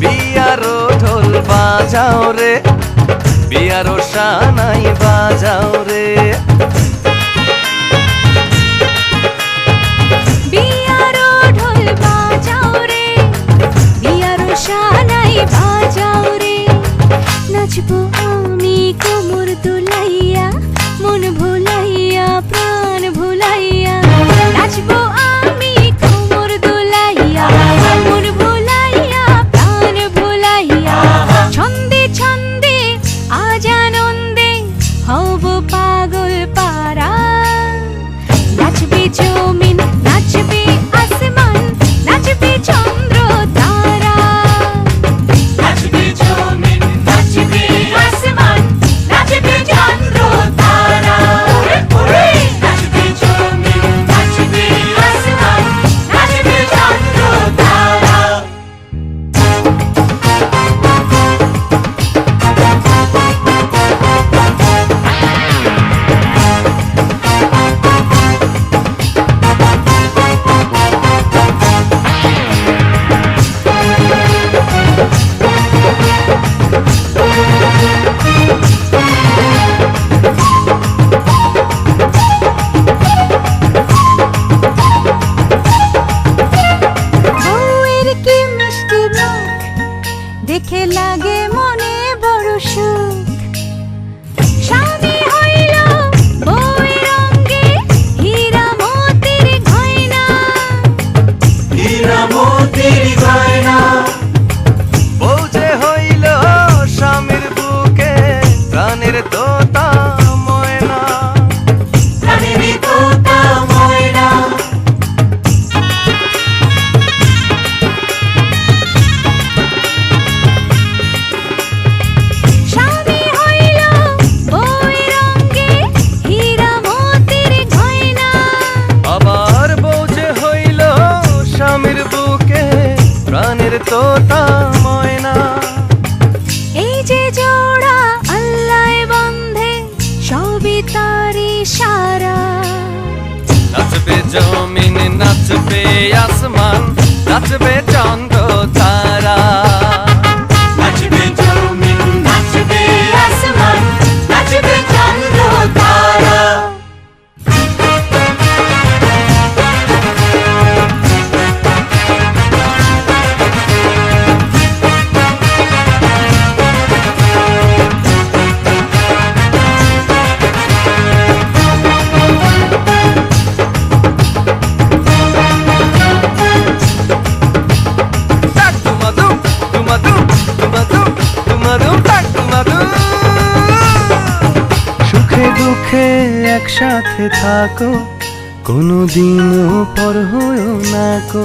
বিয়ারো ঢোল বাজাও রে। বিয়ারো শানাই বাজাও রে। বিয়ারো ঢোল বাজাও রে। বিয়ারো শানাই বাজাও থাকো কোনো দিনও পর হয়েও না কো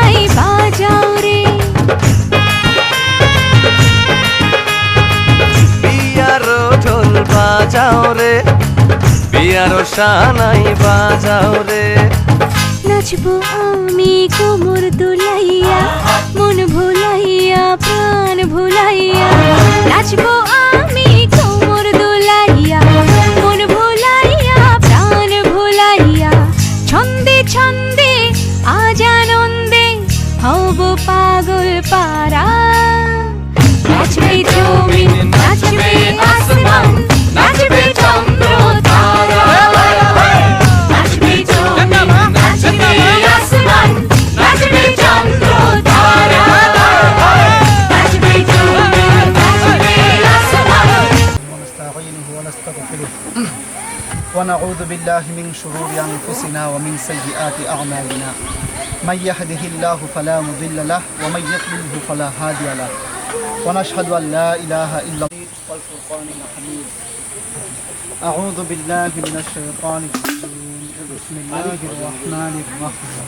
বাজাও রে। বিয়ার সানাই বাজাও রে। নাচবো আমি কোমর দুলাইয়া, মন ভুলাইয়া, প্রাণ ভুলাইয়া। নাচবো ونعوذ بالله من شرور أنفسنا ومن سيئات أعمالنا. من يهده الله فلا مضل له ومن يضلله فلا هادي له. ونشهد أن لا إله إلا الله والفرقان الحميد. أعوذ بالله من الشيطان الرجيم. بسم الله الرحمن الرحيم.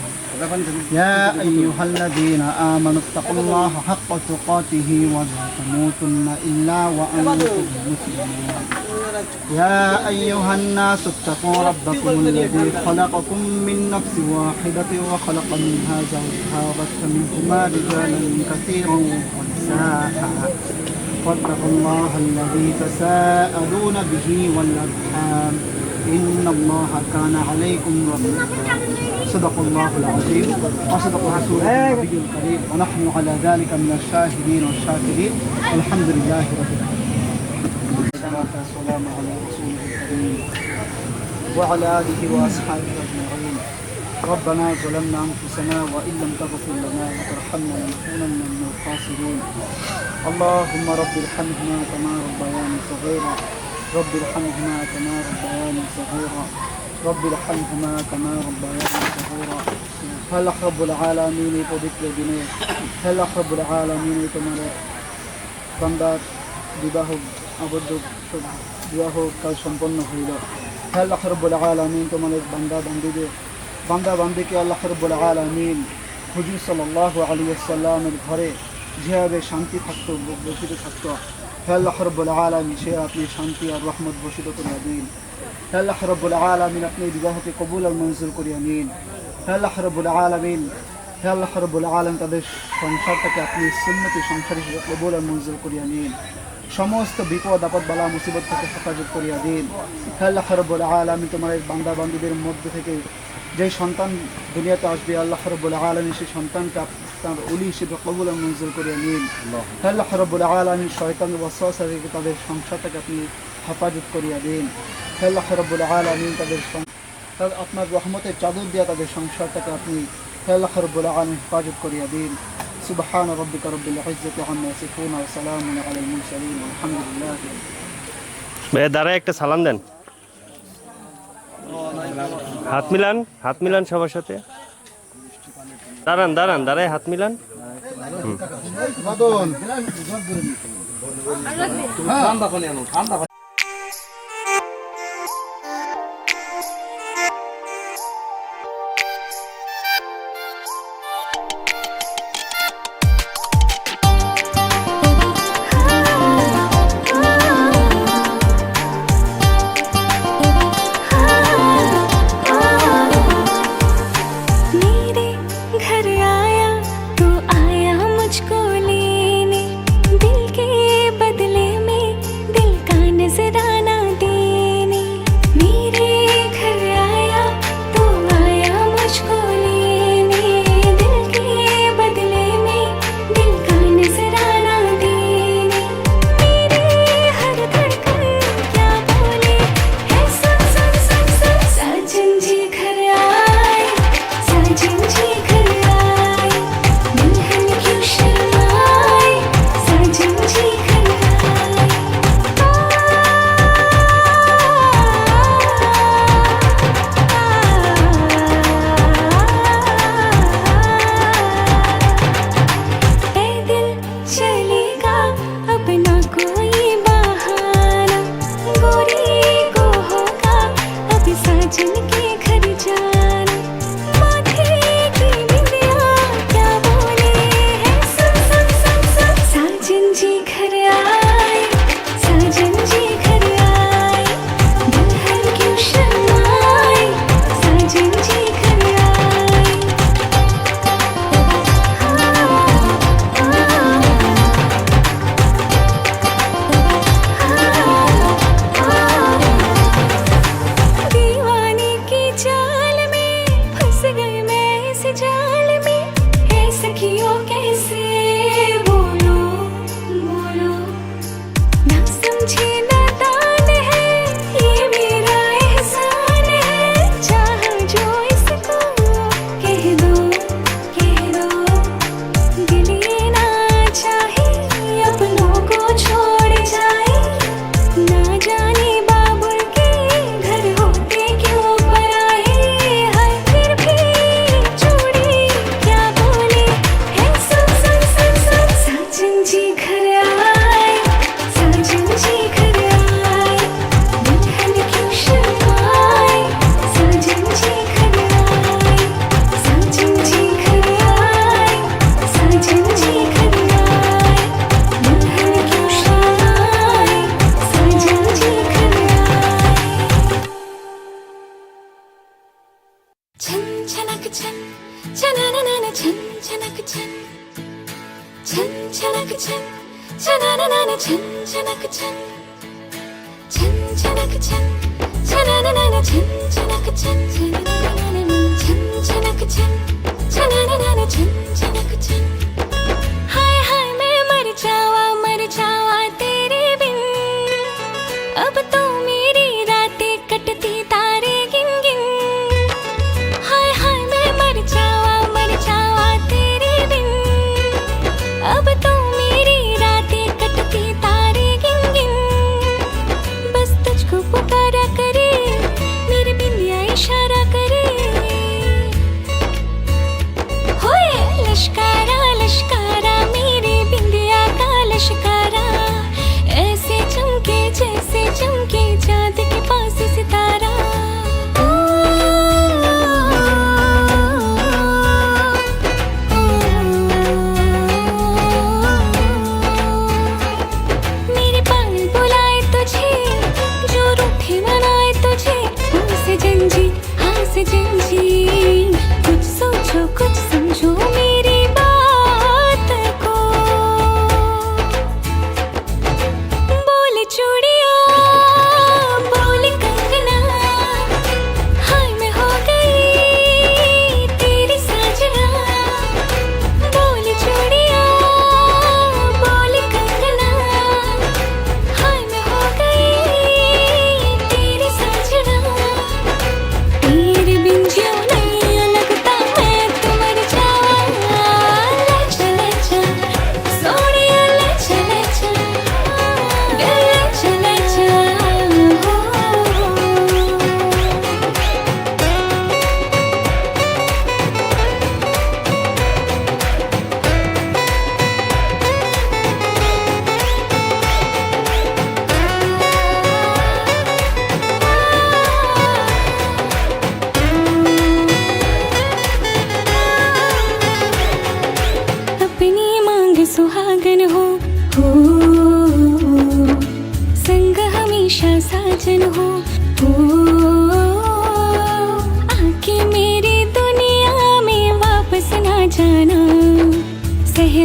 يا أيها الذين آمنوا اتقوا الله حق تقاته ولا تموتن إلا وأنتم مسلمون. يا أيها الناس اتقوا ربكم الذي خلقكم من نفس واحدة وخلق منها زوجها وبث منهما رجالا كثيرا ونساء. واتقوا الله الذي تساءلون به والأرحام. إن الله كان عليكم رقيبا. صدق الله العظيم. وصدق رسوله النبي الكريم. ونحن على ذلك من الشاهدين والشاكرين. والحمد لله رب العالمين. والسلام على رسوله الكريم وعلى آله وأصحابه أجمعين ربنا ظلمنا أنفسنا وإن لم تغفر لنا وترحمنا لنكونن من الخاسرين اللهم رب ارحمهما كما ربياني صغيرا رب ارحمهما كما ربياني صغيرا رب ارحمهما كما ربياني صغيرا هل رب العالمين এই পবিত্র দিনে হেল রব্বুল আলমিন তোমার বান্দার বিবাহ আবদ্ধ বিবাহ কাজ সম্পন্ন হইল। হে আল্লাহ রব্বুল আলমিন, তোমাদের বান্দা বান্দিদের, বান্দা বান্দিকে আল্লাহ রব্বুল আলমিন হুজুর সাল্লাহ আলী ঘরে যেভাবে শান্তি থাকতো বসিত থাকতো, হে আল্লাহ রব্বুল আলমিন সে আপনি শান্তি আর রহমত বসিত করিয়া দিন। হে আল্লাহ রব্বুল আলমিন, আপনি বিবাহকে কবুল আর মঞ্জুর করিয়া নিন। হে আল্লাহ রব্বুল আলমিন হে আল্লাহ রব্বুল আলম তাদের সংসারটাকে আপনি সুন্নতি সংসার হিসেবে কবুল আর মঞ্জুর করিয়া নিন। সমস্ত বিপদ, আপদ, বালা, মুসিবত থেকে হেফাজত করিয়া দিন। হে আল্লাহ রব্বুল আলমী তোমার বান্দা বান্দিদের মধ্যে থেকে যে সন্তান দুনিয়াতে আসবে আল্লাহ রব্বুল আলমী সেই সন্তানকে তার উলি হিসেবে কবুল আর মঞ্জুর করিয়া নিন। হে আল্লাহ রব্বুল আলমী শয়তান থেকে তাদের সংসারটাকে আপনি হেফাজত করিয়া দিন। হে আল্লাহ রব্বুল আলমী তাদের আপনার রহমতের চাদর দিয়া তাদের সংসারটাকে আপনি আল্লাহ রব্বুল আলমিন হেফাজত করিয়া দিন সুবহান রব্বিকা রব্বিল ইজ্জতি আম্মা ইয়াসিফুন ওয়া সালামুন আলাল মুরসালিন আলহামদুলিল্লাহ ভাই দাঁড়ায় একটা সালাম দেন। হাত মিলান হাত মিলান সবার সাথে। দাঁড়ান দাঁড়ান দাঁড়ায় হাত মিলান। হুম। জিঘরে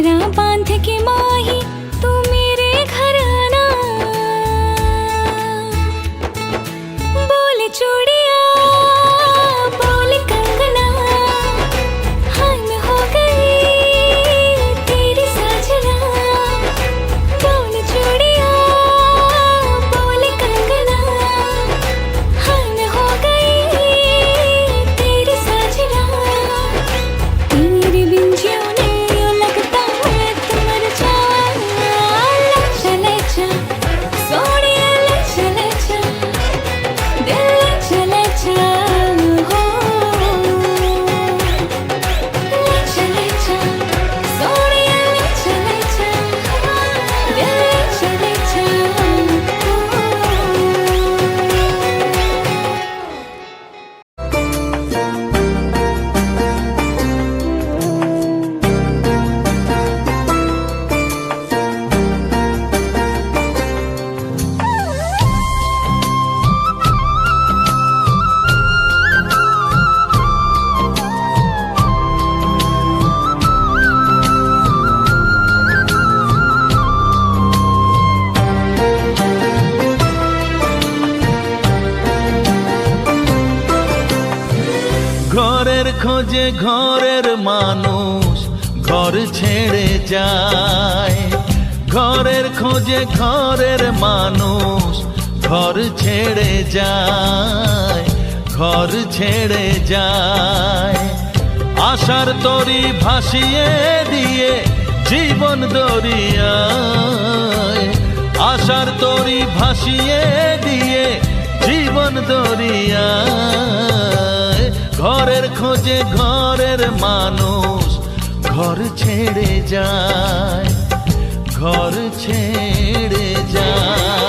तेरा बा ঘর ছেড়ে যায়, ঘর ছেড়ে যায়। আশার তরি ভাসিয়ে দিয়ে জীবন দরিয়া আশার তরি ভাসিয়ে দিয়ে জীবন দরিয়া ঘরের খোঁজে ঘরের মানুষ ঘর ছেড়ে যায়, ঘর ছেড়ে যায়।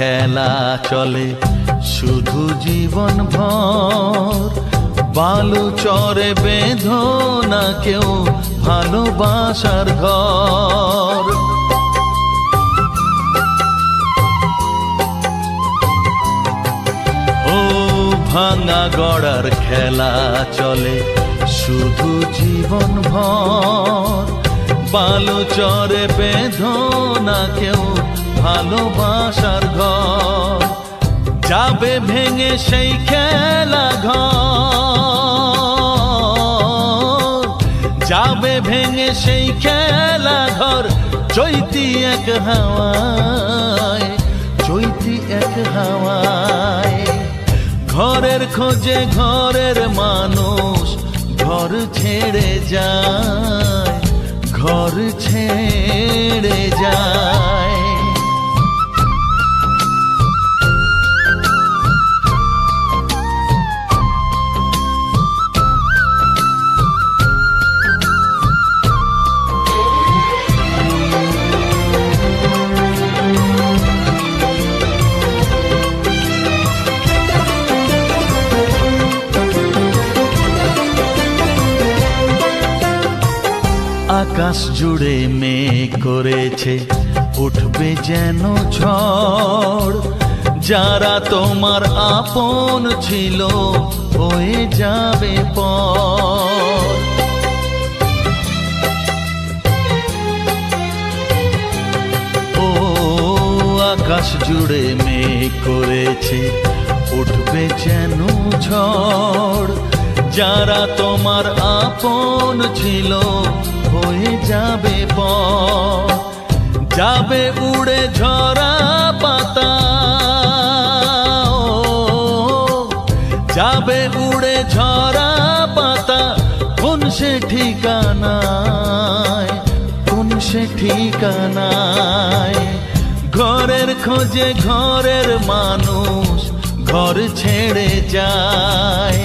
খেলা চলে, শুধু জীবন ভর বালু চরে বেঁধো না কেউ ভালোবাসার ঘর। ও ভাঙা গড়ার খেলা চলে, শুধু জীবন ভর বালু চরে বেঁধো না কেউ ভালোবাসার ঘর, যাবে ভেঙে সেই খেলা ঘর। যাবে ভেঙে সেই খেলা ঘর, চৈতি এক হাওয়ায়, চৈতি এক হাওয়ায়। ঘরের খোঁজে ঘরের মানুষ, ঘর ছেড়ে যায়, ঘর ছেড়ে যায়। জুড়ে মেঘ করেছে, উঠবে যেন ঝড়। যারা তোমার আপন ছিল, হয়ে যাবে ও, আকাশ জুড়ে মেঘ করেছে, উঠবে যেন ঝড়। যারা তোমার আপন ছিল হয়ে যাবে পর যাবে উড়ে ঝরা পাতা। যাবে উড়ে ঝরা পাতা, কোন সে ঠিকানায়, কোন সে ঠিকানায়? ঘরের খোঁজে ঘরের মানুষ ঘর ছেড়ে যায়।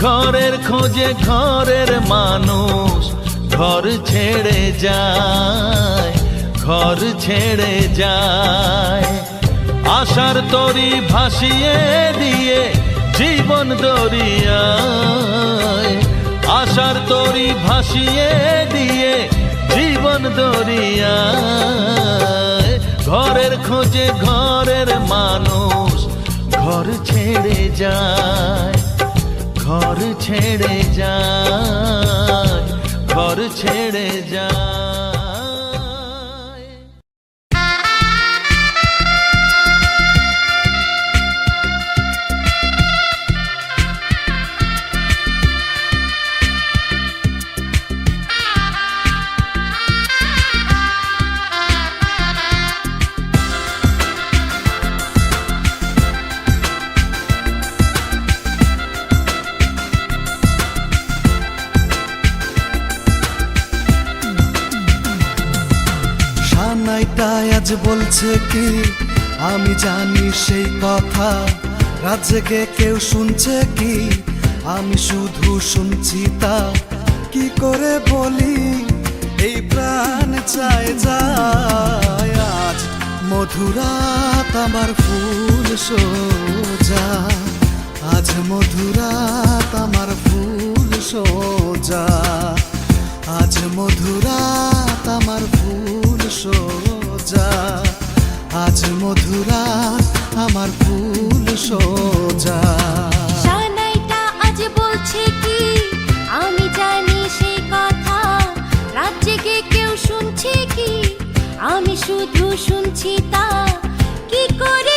ঘরের খোঁজে ঘরের মানুষ ঘর ছেড়ে যায়, ঘর ছেড়ে যায়। আশার তরি ভাসিয়ে দিয়ে জীবন দরিয়ায়। আশার তরি ভাসিয়ে দিয়ে জীবন দরিয়ায়। ঘরের খোঁজে ঘরের মানুষ ঘর ছেড়ে যায়, ঘর ছেড়ে যায়। ছেড়ে যায় আমি জানি সেই কথা। জেগে কেউ শুনছে কি? আমি শুধু শুনছি তা। কি করে বলি? এই প্রাণ চায় যায়। আজ মধুরাত আমার ফুল সোজা। আজ মধুরাত আমার ফুল সোজা। আজ মধুরাত আমার ফুল সোজা। আজ মধুরা আমার ফুল সোজা। আজ বলছে কি? আমি জানি কথা। রাত জেগে কেউ শুনছে কি? আমি শুধু শুনছি তা। কি করে